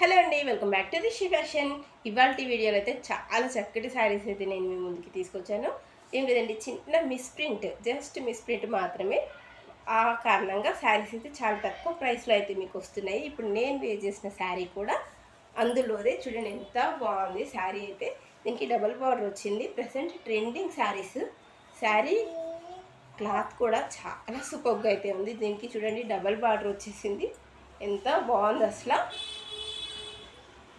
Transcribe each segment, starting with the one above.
Hello అండి welcome back to Rishi fashion. ఇవాళ వీడియోలో అయితే చాలా చక్కటి శారీస్ అయితే నేను మీ ముందుకి తీసుకొచ్చాను. ఏం లేదండి చిన్న మిస్ప్రింట్ జస్ట్ మిస్ప్రింట్ మాత్రమే. ఆ కారణంగా శారీస్ అయితే చాలా తక్కువ ప్రైస్లో అయితే మీకు వస్తున్నాయి. ఇప్పుడు నేను వేర్ చేసిన శారీ కూడా అందులోదే చూడండి ఎంత బాగుంది శారీ అయితే. దీనికి డబల్ బార్డర్ వచ్చింది. Present trending saris. Sari cloth కూడా చాలా సూపర్గా అయితే ఉంది. దీనికి చూడండి డబల్ బార్డర్ వచ్చేసింది. ఎంత బాగుంది అసలు.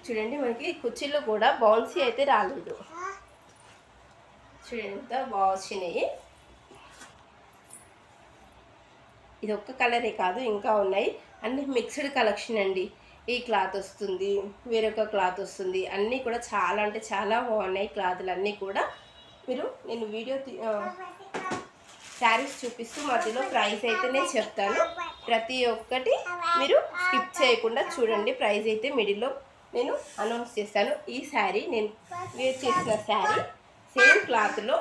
చూడండి మనకి కుర్చీలో కూడా బౌన్సీ అయితే రాలేదు. చూడండి ఎంత బాగా వచ్చినాయి. ఇది ఒక్క కలరే కాదు ఇంకా ఉన్నాయి. అన్ని మిక్స్డ్ కలెక్షన్ అండి. ఈ క్లాత్ వస్తుంది వేరొక క్లాత్ వస్తుంది. అన్నీ కూడా చాలా అంటే చాలా బాగున్నాయి క్లాతులు అన్నీ కూడా. మీరు నేను వీడియో శారీస్ చూపిస్తూ మధ్యలో ప్రైస్ అయితేనే చెప్తాను. ప్రతి ఒక్కటి మీరు స్కిప్ చేయకుండా చూడండి. ప్రైస్ అయితే మిడిల్లో నేను అనౌన్స్ చేస్తాను. ఈ శారీ నేను వేర్ చేసిన శారీ సేమ్ క్లాత్లో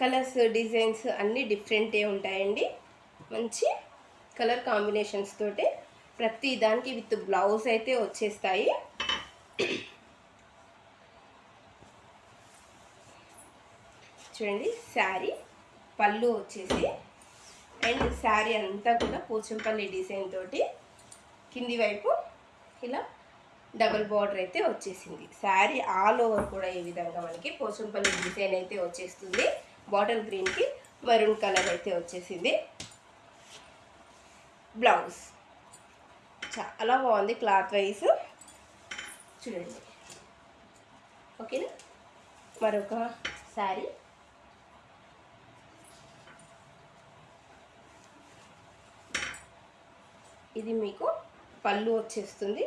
కలర్స్ డిజైన్స్ అన్నీ డిఫరెంటే ఉంటాయండి. మంచి కలర్ కాంబినేషన్స్ తోటి ప్రతి దానికి విత్ బ్లౌజ్ అయితే వచ్చేస్తాయి. చూడండి శారీ పళ్ళు వచ్చేసి అండ్ శారీ అంతా కూడా పోచంపల్లి డిజైన్ తోటి కింది వైపు ఇలా డబుల్ బార్డర్ అయితే వచ్చేసింది. శారీ ఆల్ ఓవర్ కూడా ఈ విధంగా మనకి పోసంపల్లి డిజైన్ అయితే వచ్చేస్తుంది. బాటిల్ గ్రీన్కి మరూన్ కలర్ అయితే వచ్చేసింది. బ్లౌజ్ చాలా బాగుంది క్లాత్ వైజ్ చూడండి. ఓకేనా? మరొక శారీ. ఇది మీకు పళ్ళు వచ్చేస్తుంది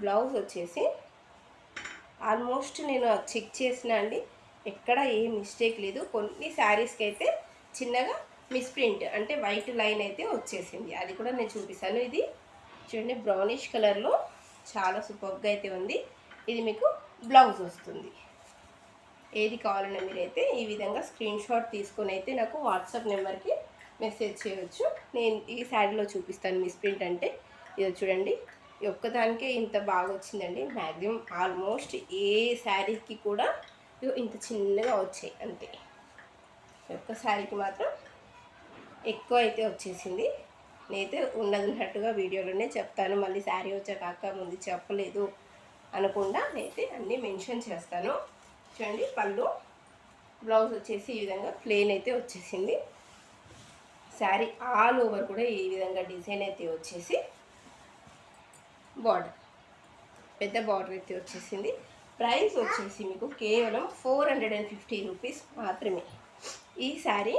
బ్లౌజ్ వచ్చేసి. ఆల్మోస్ట్ నేను చెక్ చేసిన అండి ఎక్కడ ఏ మిస్టేక్ లేదు. కొన్ని శారీస్కి అయితే చిన్నగా మిస్ప్రింట్ అంటే వైట్ లైన్ అయితే వచ్చేసింది. అది కూడా నేను చూపిస్తాను. ఇది చూడండి బ్రౌనిష్ కలర్లో చాలా సూపర్గా అయితే ఉంది. ఇది మీకు బ్లౌజ్ వస్తుంది. ఏది కావాలన్నా మీరైతే ఈ విధంగా స్క్రీన్ షాట్ తీసుకొని అయితే నాకు వాట్సాప్ నెంబర్కి మెసేజ్ చేయవచ్చు నేను ఈ శారీలో చూపిస్తాను మిస్ప్రింట్ అంటే. ఇది చూడండి. ఒక్కదానికే ఇంత బాగా వచ్చిందండి మ్యాక్సిమం ఆల్మోస్ట్ ఏ శారీకి కూడా ఇంత చిన్నగా వచ్చాయి అంతే. ఒక్క శారీకి మాత్రం ఎక్కువ అయితే వచ్చేసింది. నేనైతే ఉన్నది ఉన్నట్టుగా వీడియోలోనే చెప్తాను. మళ్ళీ శారీ వచ్చాక ముందు చెప్పలేదు అనకుండా నేనైతే అన్నీ మెన్షన్ చేస్తాను. చూడండి పళ్ళు బ్లౌజ్ వచ్చేసి ఈ విధంగా ప్లెయిన్ అయితే వచ్చేసింది. శారీ ఆల్ ఓవర్ కూడా ఈ విధంగా డిజైన్ అయితే వచ్చేసి బార్డర్. పెద్ద బార్డర్ అయితే వచ్చేసింది. ప్రైస్ వచ్చేసి మీకు కేవలం four hundred and fifty rupees మాత్రమే. ఈ శారీ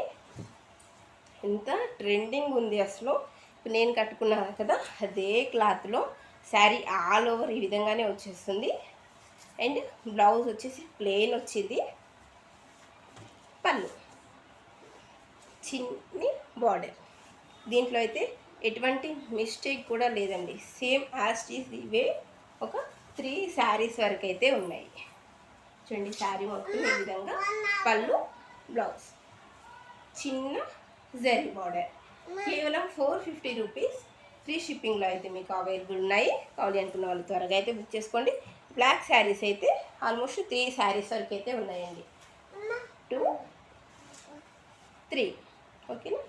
ఎంత ట్రెండింగ్ ఉంది అసలు. ఇప్పుడు నేను కట్టుకున్నాను కదా అదే క్లాత్లో శారీ ఆల్ ఓవర్ ఈ విధంగానే వచ్చేస్తుంది. అండ్ బ్లౌజ్ వచ్చేసి ప్లెయిన్ వచ్చింది. పళ్ళు. చిన్ని బార్డర్. దీంట్లో అయితే ఎటువంటి మిస్టేక్ కూడా లేదండి. సేమ్ యాజ్ ఈజ్ ఇవే ఒక త్రీ శారీస్ వరకు అయితే ఉన్నాయి. చూడండి శారీ మొత్తం ఈ విధంగా పళ్ళు బ్లౌజ్ చిన్న జరీ బార్డర్ కేవలం ఫోర్ ఫిఫ్టీ రూపీస్ ఫ్రీ షిప్పింగ్లో అయితే మీకు అవైలబుల్ ఉన్నాయి. కావాలి అనుకున్న వాళ్ళు త్వరగా అయితే బుక్ చేసుకోండి. బ్లాక్ శారీస్ అయితే ఆల్మోస్ట్ త్రీ శారీస్ వరకు అయితే ఉన్నాయండి టూ త్రీ ఓకేనా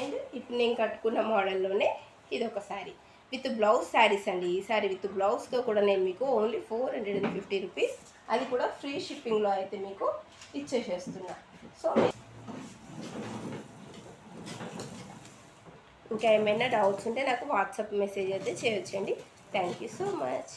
అండ్ ఇప్పుడు నేను కట్టుకున్న మోడల్లోనే ఇది ఒక శారీ. విత్ బ్లౌజ్ శారీస్ అండి. ఈ శారీ విత్ బ్లౌజ్తో కూడా నేను మీకు only four hundred and fifty rupees అది కూడా ఫ్రీ షిప్పింగ్లో అయితే మీకు ఇచ్చేసేస్తున్నా. సో ఇంకా ఏమైనా డౌట్స్ ఉంటే నాకు వాట్సాప్ మెసేజ్ అయితే చేయొచ్చండి. Thank you so much.